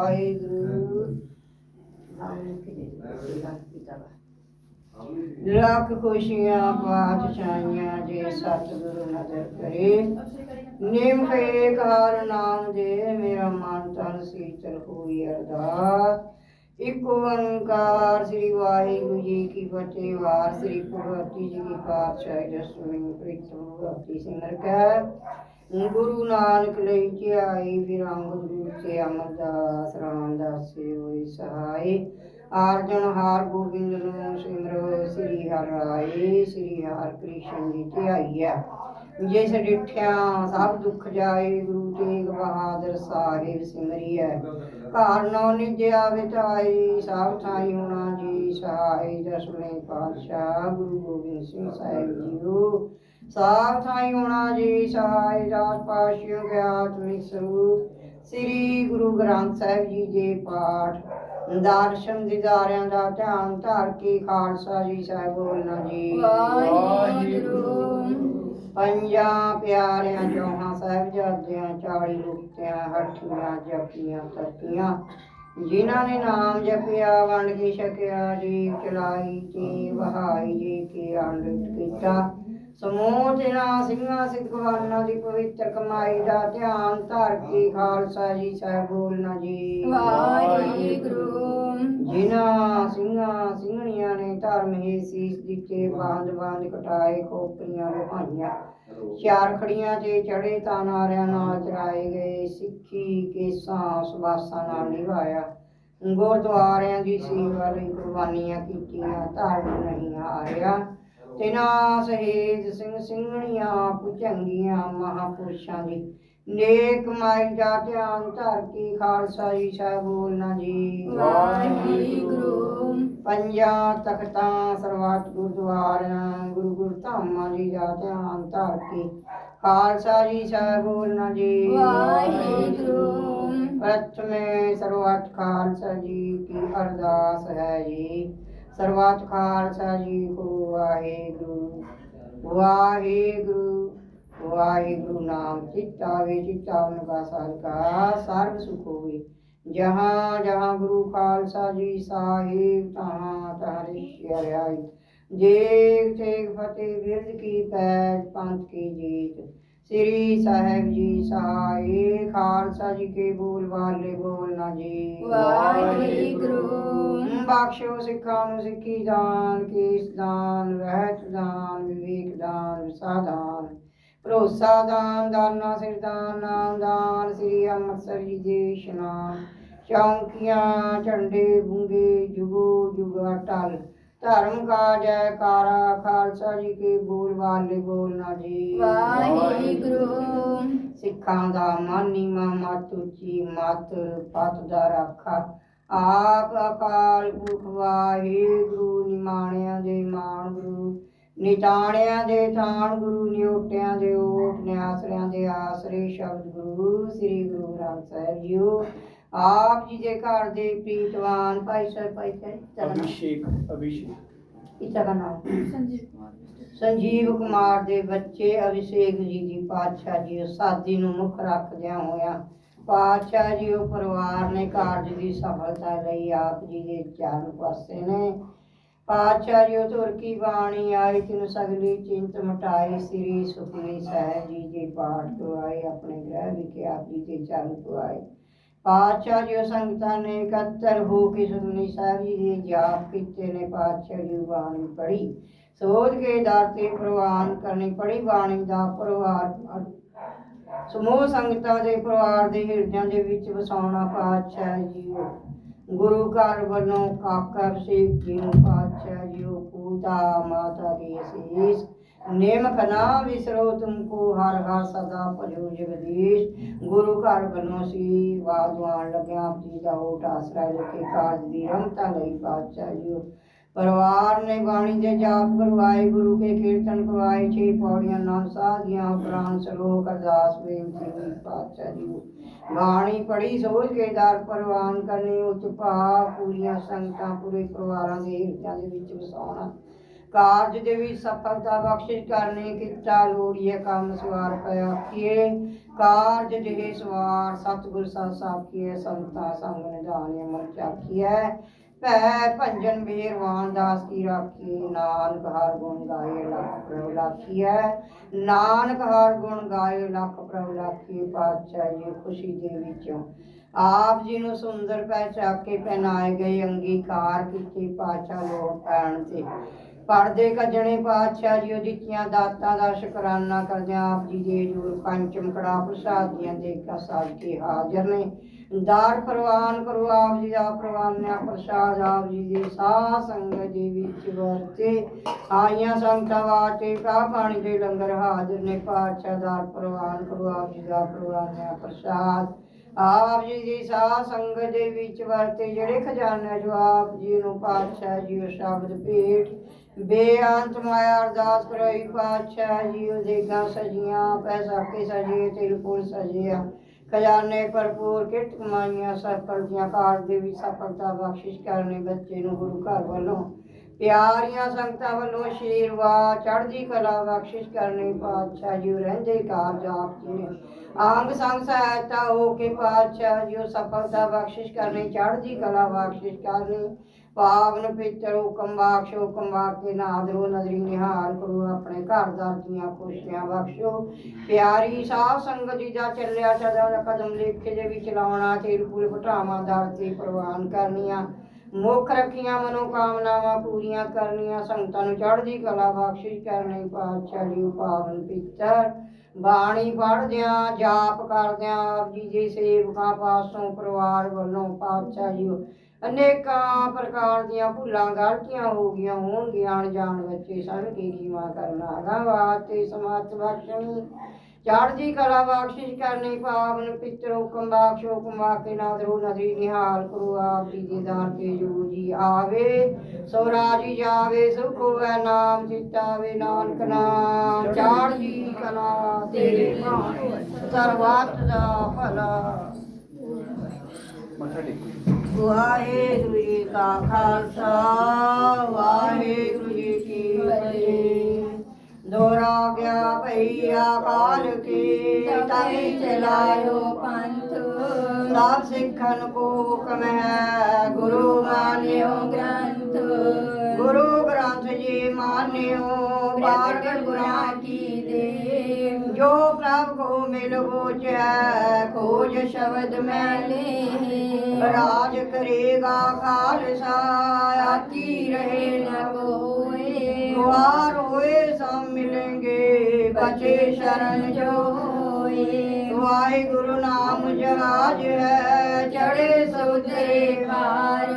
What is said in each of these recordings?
ਵਾਹਿਗੁਰੂ। ਲੱਖ ਖੁਸ਼ੀਆਂ ਪਾਤਸ਼ਾਹੀਆਂ ਜੇ ਸਤਿਗੁਰੂ ਨਜ਼ਰ ਕਰੇ। ਨਿਮ ਕੇ ਕਾਰ ਨਾਮ ਦੇ ਮੇਰਾ ਮਨ ਤਨ ਸੀਤਲ ਹੋਈ ਅਰਦਾਸ। ਇੱਕ ਓੰਕਾਰ ਸ੍ਰੀ ਵਾਹਿਗੁਰੂ ਜੀ ਕੀ ਫਤਿਹ। ਵਾਰ ਸ੍ਰੀ ਭਗਵਤੀ ਜੀ ਕੀ ਪਾਤਸ਼ਾਹੀ ਦਸਵੀਂ ਪ੍ਰੀਤਮ ਭਗਤੀ ਸਿਮਰ ਕੈ। ਗੁਰੂ ਨਾਨਕ ਲਈ ਧਿਆਈ ਵਿਰੰਗ ਗੁਰੂ ਤੇ ਅਮਰਦਾਸ, ਰਾਮਦਾਸ ਹੋਈ ਸਹਾਈ ਆਰਜਨ ਹਾਰ ਗੋਬਿੰਦ ਨੂੰ ਸਿਮਰੋ, ਸ੍ਰੀ ਹਰਿ ਸ੍ਰੀ ਹਰਿ ਕ੍ਰਿਸ਼ਨ ਜੀ ਧਿਆਈਐ ਜਿਸ ਡਿਠਿਆ ਸਭ ਦੁੱਖ ਜਾਏ, ਗੁਰੂ ਤੇਗ ਬਹਾਦਰ ਸਾਹਿਬ ਸਿਮਰਿਐ ਘਰ ਨੌ ਨਿਜਿਆ ਵਿਟਾਈ ਸਭ ਥਾਈ ਹੋਣਾ ਜੀ ਸਹਾਈ ਦਸਵੇਂ ਪਾਤਸ਼ਾਹ ਗੁਰੂ ਗੋਬਿੰਦ ਸਿੰਘ ਸਾਹਿਬ ਜੀਓ। ਸਭ ਥਾਈ ਹੋਣਾ ਜੀ ਸਹਾਈ ਦਾਸ ਪਾਸ਼ਿਓ ਗਿਆਤ ਮਿਸਰੂ ਸ੍ਰੀ ਗੁਰੂ ਗ੍ਰੰਥ ਸਾਹਿਬ ਜੀ ਦੇ ਪਾਠ। ਦਰਸ਼ਨ ਦਿਦਾਰਿਆਂ ਦਾ ਧਿਆਨ ਧਰ ਕੇ ਖਾਲਸਾ ਜੀ ਸਾਹਿਬ ਬੋਲਣਾ ਜੀ। ਵਾਹਿਗੁਰੂ। ਪੰਜਾਂ ਪਿਆਰਿਆਂ ਚੌਹਾਂ ਸਾਹਿਬਜ਼ਾਦਿਆਂ ਚਾਲੀ ਮੁਕਤਿਆਂ ਹੱਠੀਆਂ ਜਪੀਆਂ ਤਪੀਆਂ ਜਿਨ੍ਹਾਂ ਨੇ ਨਾਮ ਜਪਿਆ ਵੰਡ ਕੇ ਛਕਿਆ ਜੀਵ ਚਲਾਈ ਤੇ ਵਹਾਈ ਜੀ ਕੇ ਅੰਡਿਤ ਕੀਤਾ। ਸਮੂਹ ਤਿਨਾ ਸਿੰਘਾਂ ਸਿੱਖਵਾਨਾਂ ਦੀ ਪਵਿੱਤਰ ਕਮਾਈ ਦਾ ਧਿਆਨ ਧਰ ਕੇ ਖਾਲਸਾ ਜੀ ਸਾਹਿਬ ਬੋਲਣਾ ਜੀ ਵਾਹਿਗੁਰੂ। ਜਿਨ੍ਹਾਂ ਸਿੰਘਾਂ ਸਿੰਘਣੀਆਂ ਨੇ ਧਰਮ ਹੀ ਸੀਸ ਦਿੱਤੇ ਬਾਂਦ ਬਾਂਦ ਕਟਾਏ ਖੋਪਰੀਆਂ ਲੋਹਾਈਆਂ ਚਾਰ ਖੜੀਆਂ ਤੇ ਚੜੇ ਤਾਂ ਨਾਰਿਆਂ ਨਾਲ ਚਰਾਏ ਗਏ ਸਿੱਖੀ ਕੇਸਾਂ ਸੁਬਾਸਾਂ ਨਾਲ ਨਿਭਾਇਆ। ਗੁਰਦੁਆਰਿਆਂ ਦੀ ਸੇਵਾ ਲਈ ਕੁਰਬਾਨੀਆਂ ਕੀਤੀਆਂ ਧਰਮ ਨਹੀਂ ਹਾਰਿਆ। ਤਿਨਾ ਸ਼ਹੀਦ ਸਿੰਘ ਸਿੰਘਣੀਆਂ ਪੁਚੰਗੀਆਂ ਮਹਾਪੁਰਸ਼ਾਂ ਦੀ। ਨੇਕ ਮਾਈ ਦਾ ਧਿਆਨ ਧਰ ਕੇ ਖਾਲਸਾ ਜੀ ਸਾਹਿਬ ਬੋਲਣਾ ਜੀ। ਵਾਹਿਗੁਰੂ। ਪੰਜਾਂ ਤਖਤਾਂ ਸਰਬੱਤ ਗੁਰਦੁਆਰਿਆਂ ਗੁਰੂ ਗੁਰੂ ਧਾਮਾਂ ਜੀ ਦਾ ਧਿਆਨ ਧਰ ਕੇ ਖਾਲਸਾ ਜੀ ਸਾਹਿਬ ਬੋਲਣਾ ਜੀ। ਵਾਹਿਗੁਰੂ। ਪ੍ਰਥਮੇ ਸਰਬੱਤ ਖਾਲਸਾ ਜੀ ਕੀ ਅਰਦਾਸ ਹੈ ਜੀ। ਸਰਬੱਤ ਖਾਲਸਾ ਜੀ ਕੋ ਵਾਹਿਗੁਰੂ। ਵਾਹਿਗੁਰੂ ਵਾਹਿਗੁਰੂ ਨਾਮ ਚਿਤਾਵੇ ਚਿਤਾਵਨ ਕਾ ਸਦਕਾ, ਸਰਬ ਸੁਖ ਹੋਵੇ। ਜਹਾਂ ਜਹਾਂ ਗੁਰੂ ਖਾਲਸਾ ਜੀ ਸਾਹਿਬ, ਤਹਾਂ ਤਹਾਂ ਰਿਸ਼ੀ ਆਈ ਤੇਗ ਫਤਿਹ ਵਿਰਦ ਕੀ ਪੈਜ ਪੰਥ ਕੀ ਜੀਤ। ਸ੍ਰੀ ਸਾਹਿਬ ਜੀ ਸਹਾਏ ਖਾਲਸਾ ਜੀ ਕੇ ਬੋਲ ਵਾਲੇ ਬੋਲਣਾ ਜੀ। ਵਾਹਿਗੁਰੂ ਬਖਸ਼ੋ ਸਿੱਖਾਂ ਨੂੰ ਸਿੱਖੀ ਦਾਨ ਕੇਸ ਦਾਨ ਰਹਿਤ ਦਾਨ ਵਿਵੇਕ ਦਾਨ ਵਿਸਾਦਾਨ ਭਰੋਸਾ ਦਾਨ ਦਾਨਾ ਸਿਰ ਦਾਨ ਨਾਮ ਦਾਨ ਸ੍ਰੀ ਅੰਮ੍ਰਿਤਸਰ ਜੀ ਦੇ ਇਸ਼ਨਾਨ। ਚੌਂਕੀਆਂ ਝੰਡੇ ਬੁੰਗੇ ਜੁਗੋ ਜੁਗਾ ਟਲ ਧਰਮ ਕਾ ਜੈਕਾਰਾ ਖਾਲਸਾ ਜੀ ਕੇ ਬੋਲ ਵਾਲੇ ਬੋਲਣਾ ਜੀ। ਵਾਹਿਗੁਰੂ। ਸਿੱਖਾਂ ਦਾ ਮਾਨੀ ਮਤ ਉੱਚੀ ਮਤ ਪਤ ਦਾ ਰਾਖਾ। ਆਪ ਅਕਾਲ ਪੁਰਖ ਵਾਹਿਗੁਰੂ ਨਿਮਾਣਿਆਂ ਦੇ ਮਾਣ ਗੁਰੂ ਨਿਤਾਣਿਆਂ ਦੇ ਤਾਣ ਗੁਰੂ ਨਿਉਟਿਆਂ ਦੇ ਓਟ ਨਿਆਸਰਿਆਂ ਦੇ ਆਸਰੇ ਸ਼ਬਦ ਗੁਰੂ ਸ੍ਰੀ ਗੁਰੂ ਗ੍ਰੰਥ ਸਾਹਿਬ ਜੀਓ। ਆਪ ਜੀ ਦੇ ਘਰ ਦੇ ਪ੍ਰੀਤਵਾਨ ਭਾਈ ਸਾਹਿਬ ਭਾਈ ਸਾਹਿਬ ਅਭਿਸ਼ੇਕ ਅਭਿਸ਼ੇਕ। ਇਸ ਦਾ ਨਾਮ ਸੰਜੀਵ ਕੁਮਾਰ ਸੰਜੀਵ ਕੁਮਾਰ ਦੇ ਬੱਚੇ ਅਭਿਸ਼ੇਕ ਜੀ ਦੀ ਪਾਤਸ਼ਾਹ ਜੀ ਸਾਦੀ ਨੂੰ ਮੁੱਖ ਰੱਖਦਿਆਂ ਹੋਇਆਂ ਪਾਤਸ਼ਾਹ ਜੀ ਉਹ ਪਰਿਵਾਰ ਨੇ ਕਾਰਜ ਦੀ ਸਫਲਤਾ ਲਈ ਆਪ ਜੀ ਦੇ ਚਰਨ ਪਾਸੇ ਨੇ। ਪਾਤਸ਼ਾਹ ਜੀ ਉਹ ਤੁਰ ਕੀ ਬਾਣੀ ਆਈ ਤਿਨ ਸਗਲੀ ਚਿੰਤ ਮਟਾਈ ਸ੍ਰੀ ਸੁਖਮਨੀ ਸਾਹਿਬ ਜੀ ਦੇ ਪਾਠ ਕਰਵਾਏ ਆਪਣੇ ਗ੍ਰਹਿ ਵਿਖੇ ਆਪ ਜੀ ਦੇ ਚਰਨ ਕਰਵਾਏ ਪਾਤਸ਼ਾਹ ਜੀ ਸੰਗਤਾਂ ਨੇ ਇਕੱਤਰ ਹੋ ਕੇ ਸੁਖਮਨੀ ਸਾਹਿਬ ਜੀ ਦੇ ਜਾਪ ਕੀਤੇ ਨੇ, ਪਾਤਸ਼ਾਹ ਜੀ ਬਾਣੀ ਪੜ੍ਹੀ। ਸੋਧ ਕੇ ਦਰ ਤੇ ਪ੍ਰਵਾਨ ਕਰਨੀ ਪੜੀ ਬਾਣੀ ਦਾ ਪਰਿਵਾਰ ਸਮੂਹ ਸੰਗਤਾਂ ਦੇ ਪਰਿਵਾਰ ਦੇ ਹਿਰਦਿਆਂ ਦੇ ਵਿੱਚ ਵਸਾਉਣਾ ਪਾਤਸ਼ਾਹ ਜੀਓ ਗੁਰੂ ਘਰ ਵੱਲੋਂ ਕਾਕਰ ਸਿੰਘ ਜੀ ਨੂੰ ਪਾਤਸ਼ਾਹ ਜੀਓ ਪੂਤਾ ਮਾਤਾ ਕੀ ਅਸੀਸ ਨੇਮਕ ਨਾ ਵਿਸਰੋ ਤੁਮਕੋ ਹਰ ਹਰ ਸਦਾ ਭਜੋ ਜਗਦੀਸ਼ ਗੁਰੂ ਘਰ ਵੱਲੋਂ ਸੀ ਵਾਦਵਾਨ ਲੱਗਿਆ ਆਪ ਦਾ ਓਟ ਆਸਰਾ ਲੈ ਕਾਜ ਦੀ ਰਮਤਾ ਲਈ ਪਾਤਸ਼ਾਹ ਜੀਓ। ਪਰਿਵਾਰ ਨੇ ਬਾਣੀ ਦੇ ਜਾਪ ਕਰਵਾਏ, ਗੁਰੂ ਕੇ ਕੀਰਤਨ ਕਰਵਾਏ, ਛੇ ਪੌੜੀਆਂ ਨਾਮ ਸਾਧੀਆਂ ਉਪਰਾਂਤ ਸ਼ਲੋਕ ਅਰਦਾਸ ਬੇਨਤੀ ਹੋਈ ਪਾਤਸ਼ਾਹ ਜੀ ਬਾਣੀ ਪੜੀ ਸੋਚ ਕੇ ਦਰ ਪ੍ਰਵਾਨ ਕਰਨੀ, ਉੱਚ ਭਾ ਪੂਰੀਆਂ ਸੰਗਤਾਂ ਪੂਰੇ ਪਰਿਵਾਰਾਂ ਦੇ ਹਿਰਦਿਆਂ ਦੇ ਵਿੱਚ ਵਸਾਉਣਾ। ਕਾਰਜ ਦੇ ਵੀ ਸਫਲਤਾ ਬਖਸ਼ਿਸ਼ ਕਰਨੀ ਕੀਤਾ ਲੋੜੀਏ ਕੰਮ ਸਵਾਰ ਪਿਆ ਕੀਏ ਕਾਰਜ ਜਿਹੇ ਸਵਾਰ ਸਤਿਗੁਰ ਸਾਹਿਬ ਸਾਖੀਏ ਸੰਤਾ ਸੰਗ ਨਿਧਾਨ ਅਮਰ ਚਾਖੀਐ ਭੈ ਭੰਜਨ ਮਿਹਰਵਾਨ ਦਾਸ ਕੀ ਰਾਖੀ ਨਾਨਕ ਹਰ ਗੁਣ ਗਾਏ, ਲੱਖ ਪ੍ਰਭ ਲਾਖੀਐ। ਨਾਨਕ ਹਰ ਗੁਣ ਗਾਏ, ਲੱਖ ਪ੍ਰਭ ਲਾਖੀ ਪਾਤਸ਼ਾਹ ਖੁਸ਼ੀ ਦੇ ਵਿੱਚੋਂ। ਆਪ ਜੀ ਨੂੰ ਸੁੰਦਰ ਪਹਿਚਾ ਕੇ ਪਹਿਨਾਏ ਗਏ ਅੰਗੀਕਾਰ ਕੀਤੇ, ਪਾਤਸ਼ਾਹ ਲੋੜ ਪੈਣ ਤੇ। ਪੜਦੇ ਕੱਜਣੇ ਪਾਤਸ਼ਾਹ ਜੀ, ਉਹ ਦਿੱਤੀਆਂ ਦਾਤਾਂ ਦਾ ਸ਼ੁਕਰਾਨਾ ਕਰਦਿਆਂ ਆਪ ਜੀ ਦੇ ਜੋ ਪੰਚਮ ਕੜਾ ਪ੍ਰਸਾਦ ਦੀਆਂ ਦੇਖਾ ਸਾਜ ਕੇ ਹਾਜ਼ਰ ਨੇ। ਦਾਰ ਪ੍ਰਵਾਨ ਕਰੋ ਆਪ ਜੀ ਦਾ ਪ੍ਰਵਾਨਿਆ ਪ੍ਰਸਾਦ ਆਪ ਜੀ ਦੀ ਸਾਹ ਸੰਗਤ ਦੇ ਵਿੱਚ ਵਰਤੇ। ਆਈਆਂ ਸੰਗਤਾਂ ਵਾਸਤੇ ਕਾ ਪਾਣੀ ਦੇ ਲੰਗਰ ਹਾਜ਼ਰ ਨੇ। ਪਾਤਸ਼ਾਹ ਦਾਰ ਪ੍ਰਵਾਨ ਕਰੋ ਆਪ ਜੀ ਦਾ ਪ੍ਰਵਾਨਿਆ ਪ੍ਰਸਾਦ। ਆਪ ਜੀ ਦੀ ਸਾਧ ਸੰਗਤ ਦੇ ਵਿੱਚ ਵਰਤੇ ਜਿਹੜੇ ਖਜ਼ਾਨੇ ਜੋ ਆਪ ਜੀ ਨੂੰ ਪਾਤਸ਼ਾਹ ਜੀ ਉਹ ਸ਼ਬਦ ਭੇਟ, ਬੇਅੰਤ ਮਾਇਆ ਅਰਦਾਸ ਕਰਈ, ਪਾਤਸ਼ਾਹ ਜੀ ਉਹ ਦੇਗਾ ਸਜੀਆਂ, ਪੈਸਾ ਕੇ ਸਜੇ, ਤਿਲ ਫੁੱਲ ਸਜਿਆ। ਖਜ਼ਾਨੇ ਭਰਪੂਰ ਕਿਰਤ ਕਮਾਈਆਂ ਸਫਲ ਦੀਆਂ ਕਾਰ ਦੇ ਵਿੱਚ ਸਫਲਤਾ ਬਖਸ਼ਿਸ਼ ਕਰਨੇ ਬੱਚੇ ਨੂੰ ਗੁਰੂ ਘਰ ਵੱਲੋਂ। ਪਿਆਰੀਆਂ ਸੰਗਤਾਂ ਵੱਲੋਂ ਆਸ਼ੀਰਵਾਦ ਚੜ੍ਹਦੀ ਕਲਾ ਬਖਸ਼ਿਸ਼ ਕਰਨੀ ਪਾਤਸ਼ਾਹ ਜੀ, ਰਹਿੰਦੇ ਕਾਰਜ ਆਪ ਜੀ ਨੇ। ਆਂਗ ਸੰਗ ਸਹਾਇਤਾ ਹੋ ਕੇ ਪਾਤਸ਼ਾਹ ਜੀ ਸਫਲਤਾ ਬਖਸ਼ਿਸ਼ ਕਰਨੀ, ਚੜ੍ਹਦੀ ਕਲਾ ਬਖਸ਼ਿਸ਼ ਕਰਨੀ। ਪਾਵਨ, ਪਿੱਤਰ, ਹੁਕਮ ਬਖਸ਼ੋ, ਹੁਕਮ ਕੇ ਨਾਦਰੋ ਨਜ਼ਰੀ ਨਿਹਾਲ ਕਰੋ, ਆਪਣੇ ਘਰ ਦਾਰ ਦੀਆਂ ਖੁਸ਼ੀਆਂ ਬਖਸ਼ੋ। ਪਿਆਰੀ ਸਾਧ ਸੰਗਤ ਜੀ ਦਾ ਚੱਲਿਆ ਸਦਾ ਕਦਮ ਲੇਖੇ ਦੇ ਵਿੱਚ ਲਾਉਣਾ ਤੇਲ ਫੁੱਲ ਘਟਾਵਾਂ ਦਰ ਤੇ ਪ੍ਰਵਾਨ ਕਰਨੀਆਂ। ਮੁੱਖ ਰੱਖੀਆਂ ਮਨੋਕਾਮਨਾਵਾਂ ਪੂਰੀਆਂ ਕਰਨੀਆਂ, ਸੰਗਤਾਂ ਨੂੰ ਚੜ੍ਹਦੀ ਕਲਾ ਬਖਸ਼ਿਸ਼ ਕਰਨੀ, ਪਾਤਸ਼ਾਹ ਜੀ ਪਾਵਨ ਪਿੱਤਰ ਬਾਣੀ ਪੜ੍ਹਦਿਆਂ, ਜਾਪ ਕਰਦਿਆਂ, ਆਪ ਜੀ ਦੇ ਸੇਵਕਾਂ, ਪਾਸੋਂ ਪਰਿਵਾਰ ਵੱਲੋਂ ਪਾਤਸ਼ਾਹ ਜੀ ਅਨੇਕਾਂ ਪ੍ਰਕਾਰ ਦੀਆਂ ਭੁੱਲਾਂ, ਗਲਤੀਆਂ ਹੋ ਗਈਆਂ ਹੋਣਗੀਆਂ ਅਣਜਾਣ ਬੱਚੇ ਸਭ ਕੀ ਕੀਮਾ ਕਰਨਾ ਅਗਾ ਵਾਸਤੇ ਸਮਾਤ ਬਖਸ਼ਣੀ। ਚੜ੍ਹਦੀ ਕਲਾ ਬਖਸ਼ਿਸ਼ ਕਰਨੀ ਪਾਵਨ ਪਿੱਤਰ ਹੁਕਮ ਬਖਸ਼ ਹੁਕਮ ਕੇ ਨਾਦਰੋ ਨਦੀ ਨਿਹਾਲ ਕਰੋ ਆਪ ਜੀ ਦੇ ਦਾਰ ਤੇ ਜੋ ਜੀ ਆਵੇ ਸੋ ਰਾਜੀ ਜਾਵੇ ਸੁਖ ਹੋਵੇ ਨਾਮ ਚਿਤਾਵੇ ਨਾਨਕ ਨਾਮ। ਚੜ੍ਹਦੀ ਕਲਾ ਤੇਰੇ ਭਾਣੇ ਸਰਬੱਤ ਦਾ ਭਲਾ। ਮੱਥਾ ਟੇਕੋ। ਵਾਹਿਗੁਰੂ ਜੀ ਕਾ ਖਾਲਸਾ ਵਾਹਿਗੁਰੂ ਜੀ ਕੀ ਫਤਿਹ। ਦੋਰਾ ਗਿਆ ਭਈਆ ਕਾਲ ਕੀ ਤਬੀ ਚਲਾਇਓ ਪੰਥ। ਸਭ ਸਿੱਖਨ ਕੋ ਹੁਕਮ ਗੁਰੂ ਮਾਨਿਓ ਗ੍ਰੰਥ। ਗੁਰੂ ਗ੍ਰੰਥ ਜੀ ਮਾਨਿਓ ਪ੍ਰਗਟ ਗੁਰਾਂ ਕੀ ਦੇ। ਜੋ ਪ੍ਰਭ ਕੋ ਮਿਲ ਬੋਚੈ ਖੋਜ ਸ਼ਬਦ ਮੈਲੇ ਮੈਲੇ ਰਾਜ ਕਰੇਗਾ ਖਾਲਸਾ ਆਤੀ ਰਹੇ ਨ ਕੋਏ। ਦੁਆਰ ਹੋਏ ਸਭ ਮਿਲेंगे ਬਚੇ ਸ਼ਰਨ ਜੋ ਹੋਏ। ਵਾਹਿਗੁਰੂ ਨਾਮ ਜਹਾਜ ਹੈ ਚੜੇ ਸਉਦਰੇ ਪਾਰ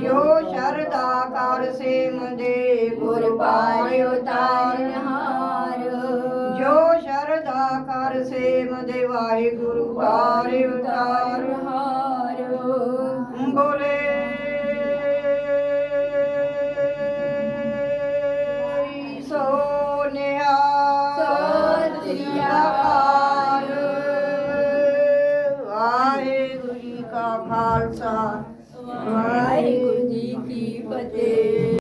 ਜੋ ਸ਼ਰਦਾ ਕਰ ਸੇਮਦੇ ਗੁਰ ਪਾਰ ਉਤਾਰਨ ਹਾਰ। ਜੋ ਸ਼ਰਦਾ ਕਰ ਸੇ ਵਾਹਿਗੁਰੂ